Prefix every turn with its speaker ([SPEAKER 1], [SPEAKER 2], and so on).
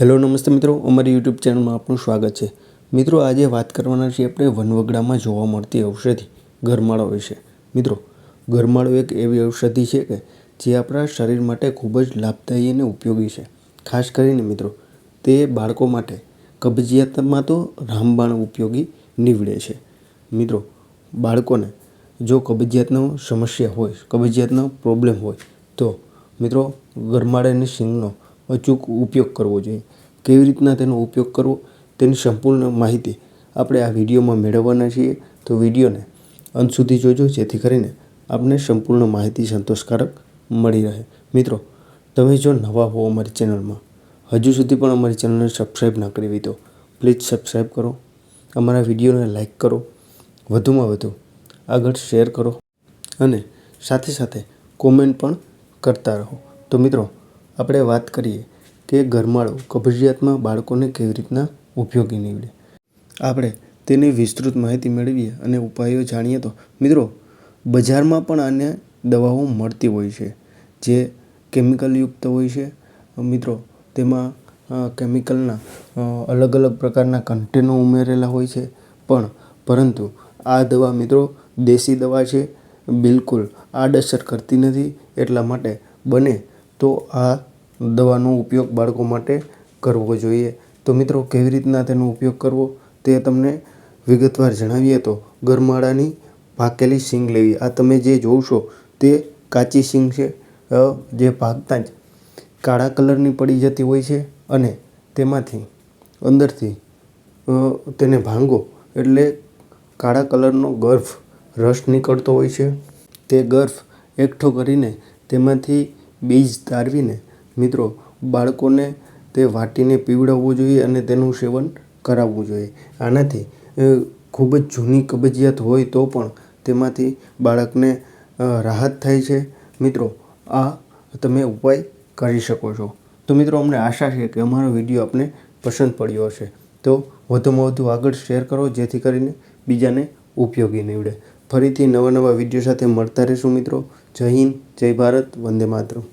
[SPEAKER 1] Hello, નમસ્તે મિત્રો. અમારી યુટ્યુબ ચેનલમાં આપનું સ્વાગત છે. મિત્રો, આજે વાત કરવાના છીએ આપણે વનવગડામાં જોવા મળતી ઔષધિ ગરમાળો વિશે. મિત્રો ગરમાળો એક એવી ઔષધિ છે કે જે આપણા શરીર માટે ખૂબ જ લાભદાયી અને ઉપયોગી છે. ખાસ કરીને મિત્રો, તે બાળકો માટે કબજિયાતમાં તો રામબાણ ઉપયોગી નીવડે છે. મિત્રો, બાળકોને જો કબજિયાતનો સમસ્યા હોય, કબજિયાતનો પ્રોબ્લેમ હોય, તો મિત્રો ગરમાળાની સિંગનો અચૂક ઉપયોગ કરવો જોઈએ. કેવી રીતના તેનો ઉપયોગ કરવો? તેની સંપૂર્ણ માહિતી આપણે આ વિડીયોમાં મેળવવાના છીએ. તો વિડીયોને અંત સુધી જોજો, જેથી કરીને આપને સંપૂર્ણ માહિતી સંતોષકારક મળી રહે. મિત્રો, તમે જો નવા હો અમારી ચેનલમાં, હજુ સુધી પણ અમારી ચેનલને સબસ્ક્રાઈબ ના કરી તો પ્લીઝ સબસ્ક્રાઈબ કરો. અમારા વિડીયોને લાઈક કરો. વધુમાં વધુ આગળ શેર કરો. અને સાથે સાથે કોમેન્ટ પણ કરતા રહો. તો મિત્રો આપણે વાત કરીએ કે ગરમાળો કબજિયાતમાં બાળકોને કેવી રીતના ઉપયોગી નીવડે. આપણે તેની વિસ્તૃત માહિતી મેળવીએ અને ઉપાયો જાણીએ તો, મિત્રો, બજારમાં પણ આને દવાઓ મળતી હોય છે, જે કેમિકલયુક્ત હોય છે. મિત્રો, તેમાં કેમિકલના અલગ અલગ પ્રકારના કન્ટેનો ઉમેરેલા હોય છે. પણ, પરંતુ આ દવા, મિત્રો, દેશી દવા છે. બિલકુલ આડઅસર કરતી નથી. એટલા માટે બને તો આ દવાનો ઉપયોગ બાળકો માટે કરવો જોઈએ. તો મિત્રો, કેવી રીતના તેનો ઉપયોગ કરવો તે તમને વિગતવાર જણાવીએ તો, ગરમાળાની પાકેલી સિંગ લેવી. આ તમે જે જોશો તે કાચી સિંગ છે. જે પાકતાં જ કાળા કલરની પડી જતી હોય છે અને તેમાંથી અંદરથી તેને ભાંગો એટલે કાળા કલરનો ગર્ભ રસ નીકળતો હોય છે. તે ગર્ભ એકઠો કરીને તેમાંથી બીજ તારવીને મિત્રો, બાળકોને તે વાટીને પીવડાવવું જોઈએ અને તેનું સેવન કરાવવું જોઈએ. આનાથી ખૂબ જ જૂની કબજિયાત હોય તો પણ તેમાંથી બાળકને રાહત થાય છે. મિત્રો, આ તમે ઉપાય કરી શકો છો. તો મિત્રો, અમને આશા છે કે અમારો વીડિયો આપને પસંદ પડ્યો હશે. તો વધુમાં વધુ આગળ શેર કરો, જેથી કરીને બીજાને ઉપયોગી નીવડે. ફરીથી નવા નવા વીડિયો સાથે મળતા રહીશું મિત્રો. જય હિન્દ, જય ભારત, વંદે માતરમ.